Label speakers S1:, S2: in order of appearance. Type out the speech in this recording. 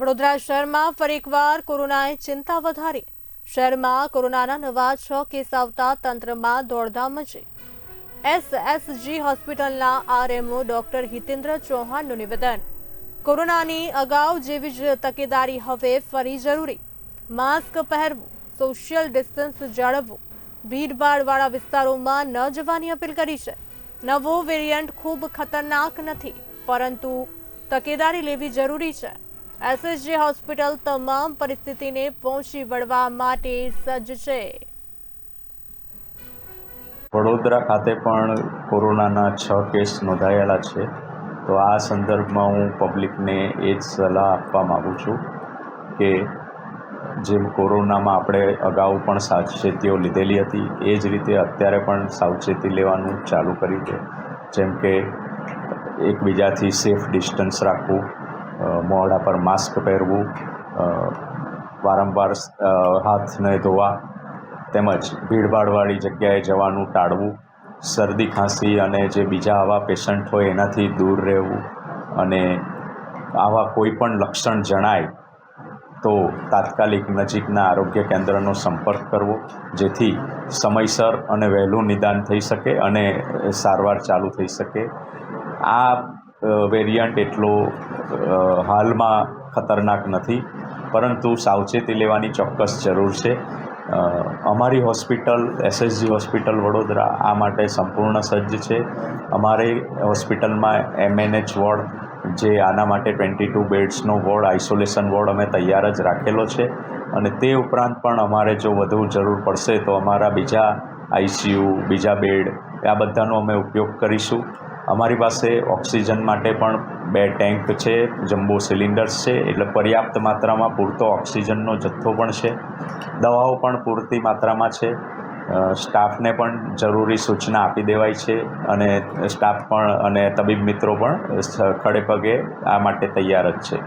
S1: વડોદરા શહેરમાં ફરી એકવાર કોરોનાએ ચિંતા વધારી. શહેરમાં કોરોનાના નવા છ કેસ આવતા તંત્રમાં દોડધામ મચી. એસએસજી હોસ્પિટલના આરએમઓ ડોક્ટર હિતેન્દ્ર ચૌહાણનું નિવેદન. કોરોનાની અગાઉ જેવી જ તકેદારી હવે ફરી જરૂરી. માસ્ક પહેરવું, સોશિયલ ડિસ્ટન્સ જાળવવું, ભીડભાડવાળા વિસ્તારોમાં ન જવાની અપીલ કરી છે. નવો વેરિયન્ટ ખૂબ ખતરનાક નથી, પરંતુ તકેદારી લેવી જરૂરી છે. એસએસજી હોસ્પિટલ તમામ પરિસ્થિતિને પહોંચી વળવા માટે સજ્જ છે.
S2: વડોદરા ખાતે પણ કોરોનાના છ કેસ નોંધાયેલા છે. તો આ સંદર્ભમાં હું પબ્લિકને એ જ સલાહ આપવા માગું છું કે જેમ કોરોનામાં આપણે અગાઉ પણ સાવચેતીઓ લીધેલી હતી, એ જ રીતે અત્યારે પણ સાવચેતી લેવાનું ચાલુ કરી દે જેમ કે એકબીજાથી સેફ ડિસ્ટન્સ રાખવું મોઢા પર માસ્ક પહેરવું વારંવાર હાથને ધોવા, તેમજ ભીડભાડવાળી જગ્યાએ જવાનું ટાળવું, શરદી ખાંસી અને જે બીજા આવા પેશન્ટ હોય એનાથી દૂર રહેવું અને આવા કોઈ પણ લક્ષણ જણાય તો તાત્કાલિક નજીકના આરોગ્ય કેન્દ્રનો સંપર્ક કરવો, જેથી સમયસર અને વહેલું નિદાન થઈ શકે અને સારવાર ચાલુ થઈ શકે. આ વેરિયન્ટ એટલો હાલમાં ખતરનાક નથી, પરંતુ સાવચેતી લેવાની ચોક્કસ જરૂર છે. અમારી હોસ્પિટલ, એસએસજી હોસ્પિટલ વડોદરા આ માટે સંપૂર્ણ સજ્જ છે. અમારી હોસ્પિટલમાં એમએનએચ વોર્ડ, જે આના માટે ટ્વેન્ટી ટુ બેડ્સનો વોર્ડ, આઇસોલેશન વોર્ડ અમે તૈયાર જ રાખેલો છે. અને તે ઉપરાંત પણ અમારે જો વધુ જરૂર પડશે તો અમારા બીજા આઈસીયુ બીજા બેડ, આ બધાનો અમે ઉપયોગ કરીશું. અમારી પાસે ઓક્સિજન માટે પણ બે ટેન્ક છે, જમ્બો સિલિન્ડર્સ છે, એટલે પર્યાપ્ત માત્રામાં પૂરતો ઓક્સિજનનો જથ્થો પણ છે. દવાઓ પણ પૂરતી માત્રામાં છે. સ્ટાફને પણ જરૂરી સૂચના આપી દેવાય છે અને સ્ટાફ પણ અને તબીબ મિત્રો પણ ખડે પગે આ માટે તૈયાર જ છે.